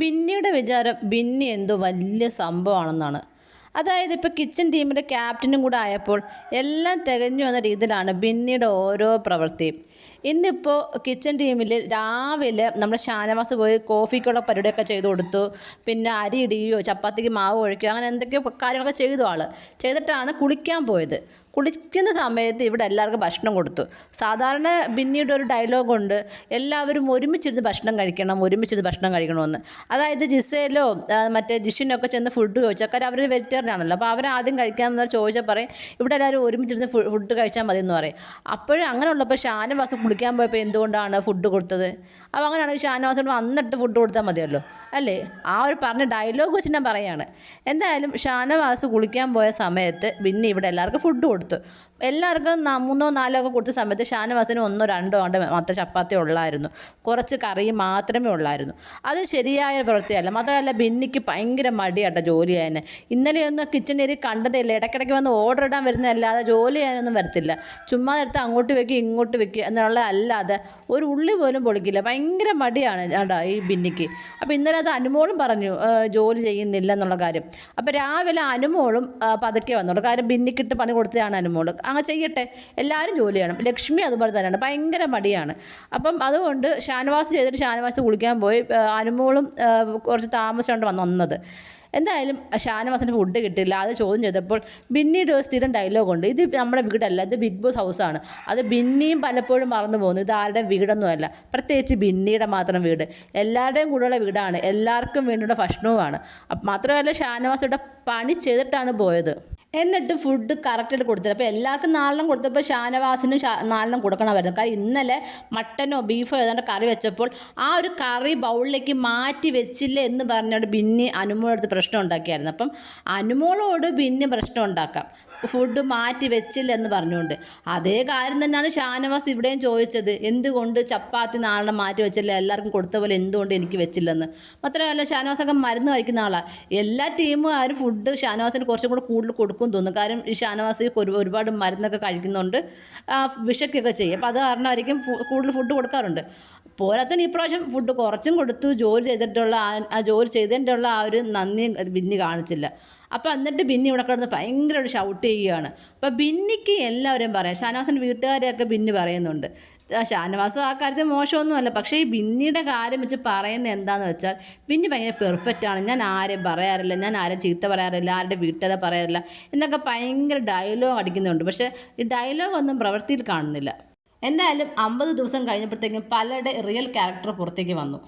ബിന്നിയുടെ വിചാരം ബിന്നി എന്തോ വലിയ സംഭവമാണെന്നാണ്. അതായത് ഇപ്പോൾ കിച്ചൺ ടീമിന്റെ ക്യാപ്റ്റനും കൂടെ ആയപ്പോൾ എല്ലാം തികഞ്ഞു വന്ന രീതിയിലാണ് ബിന്നിയുടെ ഓരോ പ്രവൃത്തിയും. ഇന്നിപ്പോൾ കിച്ചൺ ടീമിൽ രാവിലെ നമ്മുടെ ഷാനവാസ് പോയി കോഫിക്കുള്ള പരിപാടിയൊക്കെ ചെയ്ത് കൊടുത്തു. പിന്നെ അരി ഇടിയോ ചപ്പാത്തിക്ക് മാവ് ഒഴിക്കുകയോ അങ്ങനെ എന്തൊക്കെയോ കാര്യങ്ങളൊക്കെ ചെയ്തു ആൾ ചെയ്തിട്ടാണ് കുളിക്കാൻ പോയത്. കുളിക്കുന്ന സമയത്ത് ഇവിടെ എല്ലാവർക്കും ഭക്ഷണം കൊടുത്തു. സാധാരണ ബിന്നിയുടെ ഒരു ഡയലോഗുണ്ട് എല്ലാവരും ഒരുമിച്ചിരുന്ന് ഭക്ഷണം കഴിക്കണം ഒരുമിച്ചിരുന്ന് ഭക്ഷണം കഴിക്കണമെന്ന്. അതായത് ജിസയിലോ മറ്റേ ജിഷിനൊക്കെ ചെന്ന് ഫുഡ് ചോദിച്ചാൽ കാര്യം അവർ വെജിറ്റേറിയൻ ആണല്ലോ അപ്പോൾ ആദ്യം കഴിക്കാമെന്ന് ചോദിച്ചാൽ പറയും ഇവിടെ എല്ലാവരും ഒരുമിച്ചിരുന്ന് ഫുഡ് കഴിച്ചാൽ മതി എന്ന് പറയും. അപ്പോഴും അങ്ങനെയുള്ളപ്പോൾ ഷാനവാസ് കുളിക്കാൻ പോയപ്പോൾ എന്തുകൊണ്ടാണ് ഫുഡ് കൊടുത്തത്? അപ്പോൾ അങ്ങനെയാണെങ്കിൽ ഷാനവാസോട് വന്നിട്ട് ഫുഡ് കൊടുത്താൽ മതിയല്ലോ. അല്ലേ? ആ ഒരു പറഞ്ഞ ഡയലോഗ് വെച്ച് ഞാൻ പറയുകയാണ് എന്തായാലും ഷാനവാസ് കുളിക്കാൻ പോയ സമയത്ത് പിന്നെ ഇവിടെ എല്ലാവർക്കും ഫുഡ് കൊടുത്തു. എല്ലാവർക്കും ന- മൂന്നോ നാലോ ഒക്കെ കൊടുത്ത സമയത്ത് ഷാനവാസിന് ഒന്നോ രണ്ടോ ആണ്ട് മാത്രം ചപ്പാത്തി ഉള്ളായിരുന്നു. കുറച്ച് കറി മാത്രമേ ഉള്ളായിരുന്നു. അത് ശരിയായ പ്രവൃത്തിയല്ല. മാത്രമല്ല ബിന്നിക്ക് ഭയങ്കര മടിയാട്ടോ ജോലി ചെയ്യാൻ ഇന്നലെയൊന്നും കിച്ചൺ ഏരി കണ്ടതേ ഇല്ല ഇടയ്ക്കിടയ്ക്ക് വന്ന് ഓർഡർ ഇടാൻ വരുന്നതല്ലാതെ ജോലി ചെയ്യാനൊന്നും വരത്തില്ല. ചുമ്മാ എടുത്ത് അങ്ങോട്ട് വെക്കുക ഇങ്ങോട്ട് വെക്കുക എന്നുള്ള അല്ലാതെ ഒരു ഉള്ളി പോലും പൊളിക്കില്ല ഭയങ്കര മടിയാണ് കേട്ടോ ഈ ബിന്നിക്ക്. അപ്പോൾ ഇന്നലെ അത് അനുമോളും പറഞ്ഞു ജോലി ചെയ്യുന്നില്ല എന്നുള്ള കാര്യം. അപ്പോൾ രാവിലെ അനുമോളും പതുക്കെ വന്നോളൂ. കാര്യം ബിന്നിക്കിട്ട് പണി കൊടുത്തതാണ് അനുമോൾ. അങ്ങ് ചെയ്യട്ടെ. എല്ലാവരും ജോലി ചെയ്യണം. ലക്ഷ്മി അതുപോലെ തന്നെയാണ്. ഭയങ്കര മടിയാണ്. അപ്പം അതുകൊണ്ട് ഷാനവാസ് ചെയ്തിട്ട് ഷാനവാസ് കുളിക്കാൻ പോയി. അനുമോളും കുറച്ച് താമസിച്ചുകൊണ്ട് വന്ന് വന്നത്. എന്തായാലും ഷാനവാസിന്റെ ഫുഡ് കിട്ടില്ല അത് ചോദ്യം ചെയ്തപ്പോൾ ബിന്നിയുടെ ഒരു സ്ഥിരം ഡയലോഗുണ്ട് ഇത് നമ്മുടെ വീടല്ല. ഇത് ബിഗ് ബോസ് ഹൗസാണ് അത് ബിന്നിയും പലപ്പോഴും മറന്നു പോകുന്നു. ഇത് ആരുടെ വീടൊന്നുമല്ല. പ്രത്യേകിച്ച് ബിന്നിയുടെ മാത്രം വീട്. എല്ലാവരുടെയും കൂടെയുള്ള വീടാണ്. എല്ലാവർക്കും വേണ്ടിയുള്ള ഭക്ഷണവുമാണ്. മാത്രമല്ല ഷാനവാസിയുടെ പണി ചെയ്തിട്ടാണ് പോയത്. എന്നിട്ട് ഫുഡ് കറക്റ്റായിട്ട് കൊടുത്തില്ല. അപ്പോൾ എല്ലാവർക്കും നാലെണ്ണം കൊടുത്തപ്പോൾ ഷാനവാസിനും നാലെണ്ണം കൊടുക്കണമായിരുന്നു കാരണം ഇന്നലെ മട്ടനോ ബീഫോ ഏതാണ്ട് കറി വെച്ചപ്പോൾ ആ ഒരു കറി ബൗളിലേക്ക് മാറ്റി വെച്ചില്ല എന്ന് പറഞ്ഞുകൊണ്ട് ബിന്നി അനുമോളടുത്ത് പ്രശ്നം ഉണ്ടാക്കിയായിരുന്നു. അപ്പം അനുമോളോട് ബിന്നി പ്രശ്നം ഉണ്ടാക്കാം. ഫുഡ് മാറ്റി വെച്ചില്ല എന്ന് പറഞ്ഞുകൊണ്ട് അതേ കാര്യം തന്നെയാണ് ഷാനവാസ് ഇവിടെയും ചോദിച്ചത്. എന്തുകൊണ്ട് ചപ്പാത്തി നാളെ മാറ്റി വെച്ചില്ല? എല്ലാവർക്കും കൊടുത്ത പോലെ എന്തുകൊണ്ട് എനിക്ക് വെച്ചില്ലെന്ന്. മാത്രമല്ല ഷാനവാസൊക്കെ മരുന്ന് കഴിക്കുന്ന ആളാണ് എല്ലാ ടീമും ആ ഒരു ഫുഡ് ഷാനവാസിന് കുറച്ചും കൂടെ കൂടുതൽ കൊടുക്കും. തോന്നുന്നു. കാരണം ഈ ഷാനവാസി ഒരു ഒരുപാട് മരുന്നൊക്കെ കഴിക്കുന്നുണ്ട്. വിഷക്കൊക്കെ ചെയ്യും. അപ്പോൾ അത് കാരണമായിരിക്കും കൂടുതൽ ഫുഡ് കൊടുക്കാറുണ്ട്. പോരാത്തതിന് ഈ പ്രാവശ്യം ഫുഡ് കുറച്ചും കൊടുത്തു. ജോലി ചെയ്തിട്ടുള്ള ആ- ജോലി ചെയ്തതിന്റെ ആ ഒരു നന്ദി ബിന്നി കാണിച്ചില്ല. അപ്പോൾ എന്നിട്ട് ബിന്നി ഇവിടെ കിടന്ന് ഒരു ഷൗട്ട് ചെയ്യുകയാണ്. അപ്പോൾ ബിന്നിക്ക് എല്ലാവരും പറയാം. ഷാനവാസിന്റെ വീട്ടുകാരെയൊക്കെ ബിന്നി പറയുന്നുണ്ട്. ഷാനവാസും. ആ കാര്യത്തിൽ മോശമൊന്നുമല്ല. പക്ഷേ ഈ ബിന്നിയുടെ കാര്യം വെച്ച് പറയുന്നത് എന്താണെന്ന് വെച്ചാൽ ബിന്നി ഭയങ്കര പെർഫെക്റ്റ് ആണ്. ഞാൻ ആരെയും പറയാറില്ല. ഞാൻ ആരും ചീത്ത പറയാറില്ല. ആരുടെ വീട്ടുകാരെ പറയാറില്ല. എന്നൊക്കെ ഭയങ്കര ഡയലോഗ് അടിക്കുന്നുണ്ട്. പക്ഷേ ഈ ഡയലോഗ് ഒന്നും പ്രവൃത്തിയിൽ കാണുന്നില്ല. എന്തായാലും അമ്പത് ദിവസം കഴിഞ്ഞപ്പോഴത്തേക്കും പലരുടെ റിയൽ ക്യാരക്ടർ പുറത്തേക്ക് വന്നു.